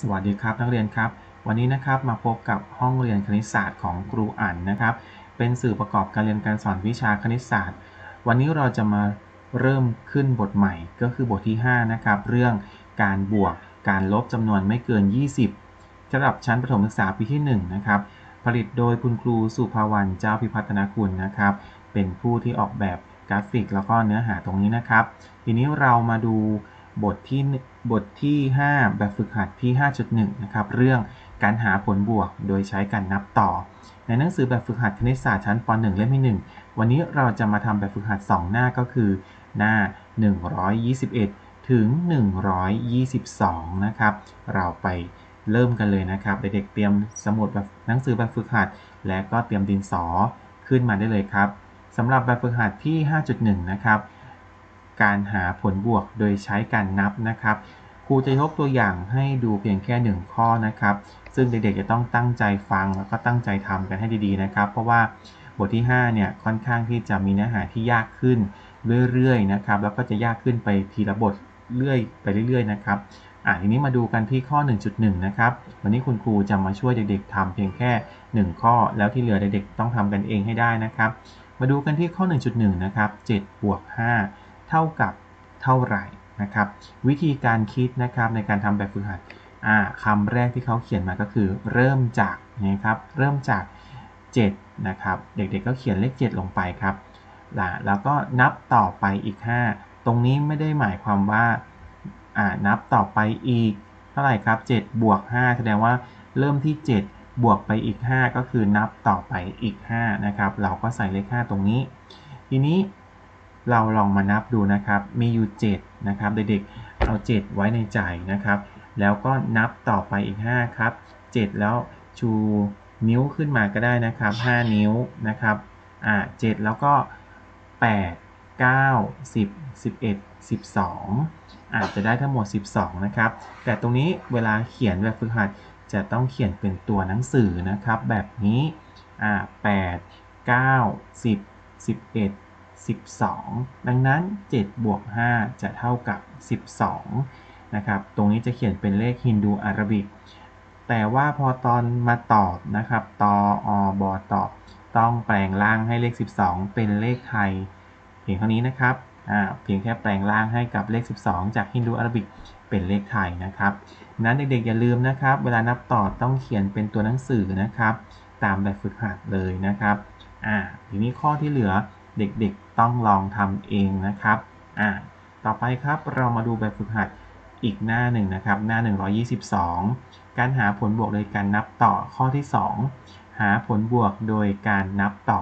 สวัสดีครับนักเรียนครับ วันนี้นะครับมาพบกับห้องเรียนคณิตศาสตร์ของครูอั๋นนะครับ เป็นสื่อประกอบการเรียนการสอนวิชาคณิตศาสตร์ วันนี้เราจะมาเริ่มขึ้นบทใหม่ก็คือบทที่ 5 นะครับ เรื่องการบวกการลบจำนวนไม่เกิน 20ระดับชั้นประถมศึกษาปีที่1นะครับผลิตโดยคุณครูสุภาวรรณเจ้าพิพัฒนาคุณนะครับ เป็นผู้ที่ออกแบบกราฟิกแล้วก็เนื้อหาตรงนี้นะครับ ทีนี้เรามาดู บทที่บทที่ 5 แบบฝึกหัดที่ 5.1 นะครับ เรื่องการหาผลบวกโดยใช้การนับต่อ ในหนังสือแบบฝึกหัดคณิตศาสตร์ชั้นป .1 เล่มที่ 1 วันนี้เราจะมาทำแบบฝึกหัด 2 หน้าก็คือ หน้า 121 ถึง 122 นะครับ เราไปเริ่มกันเลยนะครับเด็กๆเตรียมสมุดแบบหนังสือแบบฝึกหัด และก็เตรียมดินสอขึ้นมาได้เลยครับสำหรับแบบฝึกหัดที่ 5.1 นะครับ การหาผลบวกโดยใช้การนับนะครับครูจะยกตัวอย่างให้ดูเพียงแค่ 1 ข้อนะครับ ซึ่งเด็กๆจะต้องตั้งใจฟังแล้วก็ตั้งใจทำกันให้ดีๆนะครับ เพราะว่าบทที่5เนี่ยค่อนข้างที่จะมีเนื้อหาที่ยากขึ้นเรื่อยๆนะครับ แล้วก็จะยากขึ้นไปทีละบทเรื่อยไปเรื่อยๆนะครับอะทีนี้มาดูกันที่ข้อ 1.1 นะครับ วันนี้คุณครูจะมาช่วยเด็กๆทำเพียงแค่ 1 ข้อ แล้วที่เหลือเด็กๆต้องทำกันเองให้ได้นะครับ มาดูกันที่ข้อ 1.1 นะครับ7บวก5 เท่ากับเท่าไหร่นะครับ วิธีการคิดนะครับในการทำแบบฝึกหัดอ่าคำแรกที่เขาเขียนมาก็คือ เริ่มจากนะครับ เริ่มจาก 7 นะครับ เด็กๆก็เขียนเลข 7 ลงไปครับแล้วก็นับต่อไปอีก 5 ตรงนี้ไม่ได้หมายความว่าอ่านับต่อไปอีกเท่าไหร่ครับ 7 บวก 5 แสดงว่าเริ่มที่ 7 บวกไปอีก 5 ก็คือนับต่อไปอีก 5 นะครับ เราก็ใส่เลข 5 ตรงนี้ ทีนี้ เราลองมานับดูนะครับ มีอยู่ 7 นะครับ เด็กๆ เอา 7 ไว้ในใจนะครับ แล้วก็นับต่อไปอีก 5 ครับ 7 แล้วชูนิ้วขึ้นมาก็ได้นะครับ 5 นิ้วนะครับ อ่า7แล้วก็ 8 9 10 11 12 อาจจะได้ทั้งหมด 12 นะครับ แต่ตรงนี้เวลาเขียนแบบฝึกหัดจะต้องเขียนเป็นตัวหนังสือนะครับ แบบนี้ อ่า8 9 10 11 12 ดังนั้น 7 บวก 5 จะเท่ากับ 12 นะครับ ตรงนี้จะเขียนเป็นเลขฮินดูอาราบิก แต่ว่าพอตอนมาตอบนะครับ ตออบอตอบ ต้องแปลงร่างให้เลข 12 เป็นเลขไทย เพียงเท่านี้นะครับ เพียงแค่แปลงร่างให้กับเลข 12 จากฮินดูอาราบิกเป็นเลขไทยนะครับ นั้นเด็กๆอย่าลืมนะครับ เวลานับต่อต้องเขียนเป็นตัวหนังสือนะครับ ตามแบบฝึกหัดเลยนะครับ อ่า ทีนี้ข้อที่เหลือ เด็กๆต้องลองทำเองนะครับอ่าต่อไปครับเรามาดูแบบฝึกหัดอีกหน้าหนึ่งนะครับ หน้า 122 การหาผลบวกโดยการนับต่อข้อที่ 2 หาผลบวกโดยการนับต่อ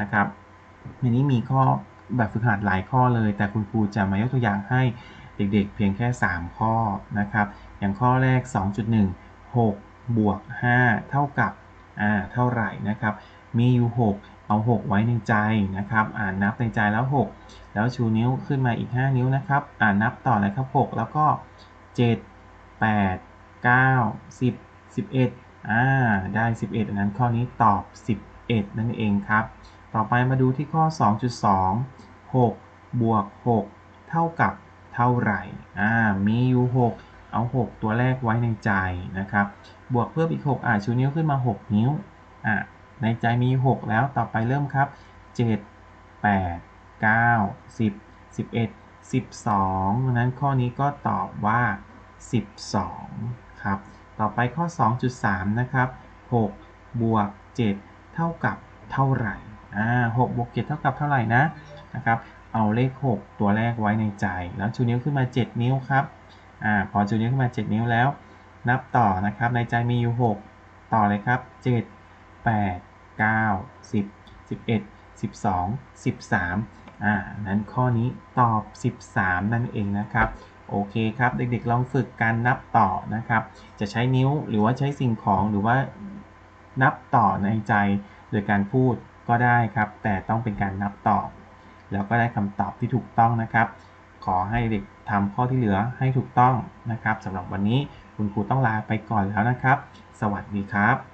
นะครับในนี้มีข้อแบบฝึกหัดหลายข้อเลย แต่คุณครูจะมายกตัวอย่างให้เด็กๆ เพียงแค่ 3 ข้อนะครับ อย่างข้อแรก 2.1 6บวก5 เท่ากับอ่าเท่าไหร่นะครับ มีอยู่ 6 เอา 6 ไว้ในใจนะครับ อ่านนับในใจแล้ว 6 แล้วชูนิ้วขึ้นมาอีก 5 นิ้วนะครับ อ่านนับต่อเลยครับ 6 แล้วก็ 7 8 9 10 11อ่าได้ 11 อันนั้นข้อนี้ตอบ 11 นั่นเองครับ ต่อไปมาดูที่ข้อ 2.2 6 บวก 6 เท่ากับเท่าไหร่อ่ามีอยู่ 6เอา 6 ตัวแรกไว้ในใจนะครับ บวกเพิ่มอีก 6 อ่าชูนิ้วขึ้นมา 6 นิ้ว อ่า ในใจมี 6 แล้วต่อไปเริ่มครับ 7 8 9 10 11 12ดังนั้นข้อนี้ก็ตอบว่า 12 ครับ ต่อไปข้อ 2.3 นะครับ 6 บวก 7 เท่ากับเท่าไหร่อ่า6บวก7เท่ากับเท่าไหร่นะนะครับเอาเลข 6 ตัวแรกไว้ในใจ แล้วชูนิ้วขึ้นมา 7 นิ้วครับอ่าพอชูนิ้วขึ้นมา 7 นิ้วแล้ว นับต่อนะครับในใจมีอยู่ 6 ต่อเลยครับ 7 8 9 10 11 12 13อ่านั้นข้อนี้ตอบ 13 นั่นเองนะครับโอเคครับ เด็กๆลองฝึกการนับต่อนะครับ จะใช้นิ้วหรือว่าใช้สิ่งของหรือว่านับต่อในใจ โดยการพูดก็ได้ครับ แต่ต้องเป็นการนับต่อ แล้วก็ได้คำตอบที่ถูกต้องนะครับ ขอให้เด็กทำข้อที่เหลือให้ถูกต้องนะครับสำหรับวันนี้คุณครูต้องลาไปก่อนแล้วนะครับ สวัสดีครับ